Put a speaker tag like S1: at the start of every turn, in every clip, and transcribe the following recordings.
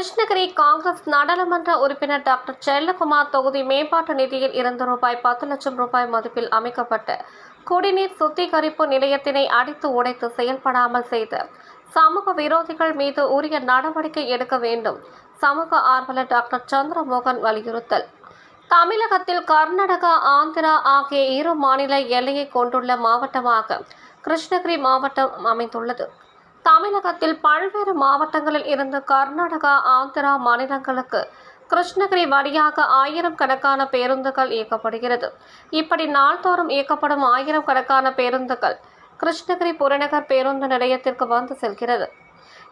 S1: கிருஷ்ணகிரி காங்கிரஸ் நாடாளுமன்ற உறுப்பினர் டாக்டர் செல்லகுமார் தொகுதி மேம்பாட்டு நிதியில் இருந்து ரூபாய் பத்து லட்சம் ரூபாய் மதிப்பில் அமைக்கப்பட்ட குடிநீர் சுத்திகரிப்பு நிலையத்தினை அடித்து உடைத்து செயல்படாமல் செய்த சமூக விரோதிகள் மீது உரிய நடவடிக்கை எடுக்க வேண்டும் சமூக ஆர்வலர் டாக்டர் சந்திரமோகன் வலியுறுத்தல். தமிழகத்தில் கர்நாடகா ஆந்திரா ஆகிய இரு மாநில எல்லையை கொண்டுள்ள மாவட்டமாக கிருஷ்ணகிரி மாவட்டம் அமைந்துள்ளது. தமிழகத்தில் பல்வேறு மாவட்டங்களில் இருந்து கர்நாடகா ஆந்திரா மாநிலங்களுக்கு கிருஷ்ணகிரி வழியாக ஆயிரம் கணக்கான பேருந்துகள் இயக்கப்படுகிறது. இப்படி நாள்தோறும் இயக்கப்படும் ஆயிரம் கணக்கான பேருந்துகள் கிருஷ்ணகிரி புறநகர் பேருந்து நிலையத்திற்கு வந்து செல்கிறது.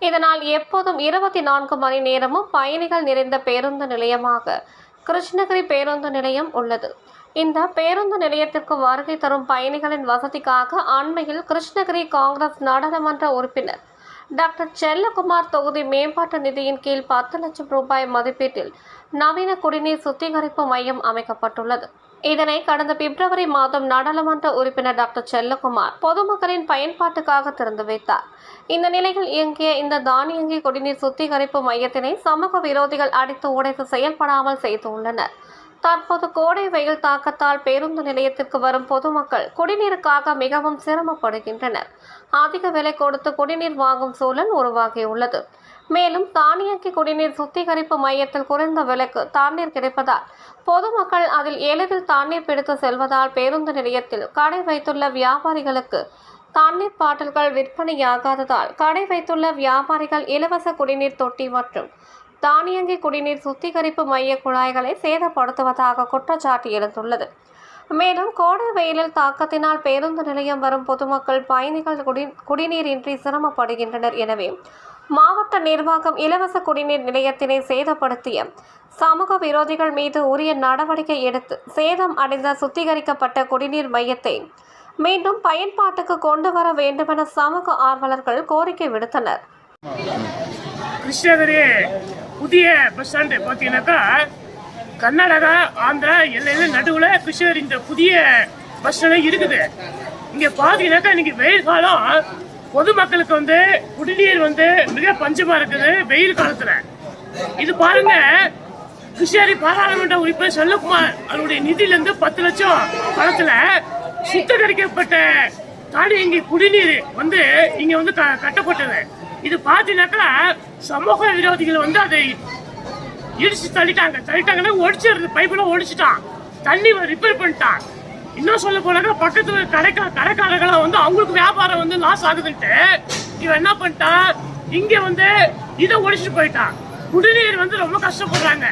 S1: இதனால் எப்போதும் இருபத்தி நான்கு மணி நேரமும் பயணிகள் நிறைந்த பேருந்து நிலையமாக கிருஷ்ணகிரி பேருந்து நிலையம் உள்ளது. இந்த பேருந்து நிலையத்திற்கு வருகை தரும் பயணிகளின் வசதிக்காக அண்மையில் கிருஷ்ணகிரி காங்கிரஸ் நாடாளுமன்ற உறுப்பினர் டாக்டர் செல்லகுமார் தொகுதி மேம்பாட்டு நிதியின் கீழ் பத்து லட்சம் ரூபாய் மதிப்பீட்டில் நவீன குடிநீர் சுத்திகரிப்பு மையம் அமைக்கப்பட்டுள்ளது. இதனை கடந்த பிப்ரவரி மாதம் நாடாளுமன்ற உறுப்பினர் டாக்டர் செல்லகுமார் பொதுமக்களின் பயன்பாட்டுக்காக திறந்து வைத்தார். இந்த நிலையில் இயங்கிய இந்த தானியங்கி குடிநீர் சுத்திகரிப்பு மையத்தினை சமூக விரோதிகள் அடித்து உடைத்து செயல்படாமல் செய்துள்ளனர் தற்போது கோடை வெயில் தாக்கத்தால் பேருந்து நிலையத்திற்கு வரும் பொதுமக்கள் குடிநீருக்காக மிகவும் சிரமப்படுகின்றனர். அதிக விலை கொடுத்து குடிநீர் வாங்கும் சூழல் உருவாகியுள்ளது. மேலும் தானியங்கி குடிநீர் சுத்திகரிப்பு மையத்தில் குறைந்த விலைக்கு தண்ணீர் கிடைப்பதால் பொதுமக்கள் அதில் எளிதில் தண்ணீர் பிடித்து செல்வதால் பேருந்து நிலையத்தில் கடை வைத்துள்ள வியாபாரிகளுக்கு தண்ணீர் பாட்டில்கள் விற்பனையாகாததால் கடை வைத்துள்ள வியாபாரிகள் இலவச குடிநீர் தொட்டி மற்றும் தானியங்கி குடிநீர் சுத்திகரிப்பு மைய குழாய்களை சேதப்படுத்துவதாக குற்றச்சாட்டு எழுந்துள்ளது. மேலும் கோடை வெயிலில் தாக்கத்தினால் பேருந்து நிலையம் வரும் பொதுமக்கள் பயணிகள் குடி குடிநீரின்றி சிரமப்படுகின்றனர். எனவே மாவட்ட நிர்வாகம் இலவச குடிநீர் நிலையத்தினை சேதப்படுத்திய. சமூக விரோதிகள் மீது உரிய நடவடிக்கை எடுத்து சேதம் அடைந்த சுத்திகரிக்கப்பட்ட குடிநீர் மையத்தை மீண்டும் பயன்பாட்டுக்கு கொண்டு வர வேண்டுமென சமூக ஆர்வலர்கள் கோரிக்கை விடுத்தனர்.
S2: கிருஷ்ணகிரி புதிய பஸ் ஸ்டாண்டு பார்த்தீங்கன்னாக்கா கர்நாடகா ஆந்திரா எல்லையில நடுவில் கிருஷ்ணகிரி இந்த புதிய பஸ் ஸ்டாண்டு இருக்குது. இங்கே பார்த்தீங்கன்னாக்கா இன்னைக்கு வெயில் காலம். பொதுமக்களுக்கு வந்து குடிநீர் வந்து மிக பஞ்சமா இருக்குது. வெயில் காலத்துல. இது பாருங்க. கிருஷ்ணகிரி பாராளுமன்ற உறுப்பினர் செல்லகுமார் அவருடைய நிதியிலிருந்து பத்து லட்சம் பணத்துல சுத்திகரிக்கப்பட்ட தானியங்கி குடிநீர் வந்து இங்க வந்து க- கட்டப்பட்டது. இது பாத்தீங்கன்னாக்கா சமூக விரோதிகள் வந்து அதை இடிச்சு தள்ளிட்டாங்க. தள்ளிட்டாங்கன்னா ஒடிச்சிருந்து பைப்பெல்லாம் ஒடிச்சிட்டான். தண்ணி ரிப்பேர் பண்ணிட்டான். இன்னும் சொல்ல போனாக்கா பக்கத்துல கடைக்கா கடைக்காரர்களா வந்து அவங்களுக்கு வியாபாரம் வந்து லாஸ் ஆகுதுன்ட்டு இவன் என்ன பண்ணிட்டான் இங்க வந்து இதை ஒடிச்சுட்டு போயிட்டான். குடிநீர் வந்து ரொம்ப கஷ்டப்படுறாங்க.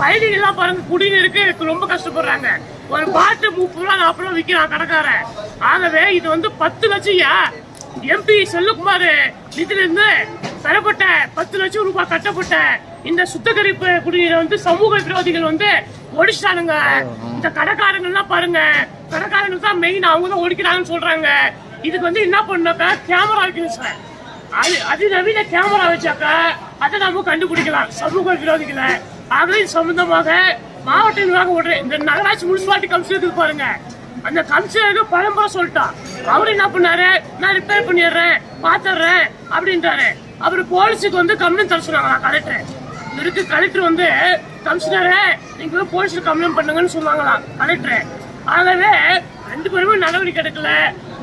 S2: பயணிகள் எல்லாம் பாருங்க குடிநீருக்கு ரொம்ப கஷ்டப்படுறாங்க. ஒரு பாட்டு முப்பது ரூபா நாற்பது ரூபா விற்கிறான் கடைக்காரன். ஆகவே இது வந்து பத்து லட்சம் எம்பி செல்வகுமார் நிதியிலிருந்து பெறப்பட்ட பத்து லட்சம் ரூபாய் கட்டப்பட்ட இந்த சுத்தகரிப்பு குடிநீரை வந்து சமூக விரோதிகள் வந்து ஒடிச்சிட்டானுங்க இந்த கடைக்காரங்க எல்லாம் பாருங்க. கடைக்காரங்க தான் மெயின் அவங்க தான் ஒடிக்கிறாங்கன்னு சொல்றாங்க. இதுக்கு வந்து என்ன பண்ணாக்கா கேமரா வைக்கணும் சார் அது அதிநவீன கேமரா வச்சாக்கா அதை நம்ம கண்டுபிடிக்கலாம். சமூக விரோதிகளை. ஆகவே சம்பந்தமாக மாவட்ட நிர்வாகம் ஒரு இந்த நகராட்சி முனிசிபாலிட்டி கமிஷனர் பாருங்க. அந்த கமிஷனருக்கு பழம்பா சொல்லிட்டான் அவரு என்ன பண்ணாரு? நான் ரிப்பேர் பண்ணிடுறேன் பாத்துறேன் அப்படின்றாரு. அவரு போலீஸுக்கு வந்து கம்ப்ளைண்ட் தர சொன்னாங்களா கலெக்டர் இவருக்கு கலெக்டர் வந்து கமிஷனரே நீங்க போலீஸில் கம்ப்ளைண்ட் பண்ணுங்கன்னு சொன்னாங்களாம் கலெக்டர் ஆகவே ரெண்டு பேருமே நடவடிக்கை எடுக்கல.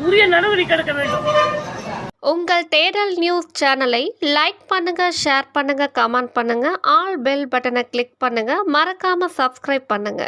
S2: உரிய நடவடிக்கை எடுக்க வேண்டும்.
S1: உங்கள் தேடல் நியூஸ் சேனலை லைக் பண்ணுங்க ஷேர் பண்ணுங்க கமெண்ட் பண்ணுங்க ஆல் பெல் பட்டனை கிளிக் பண்ணுங்க மறக்காம சப்ஸ்கிரைப் பண்ணுங்க.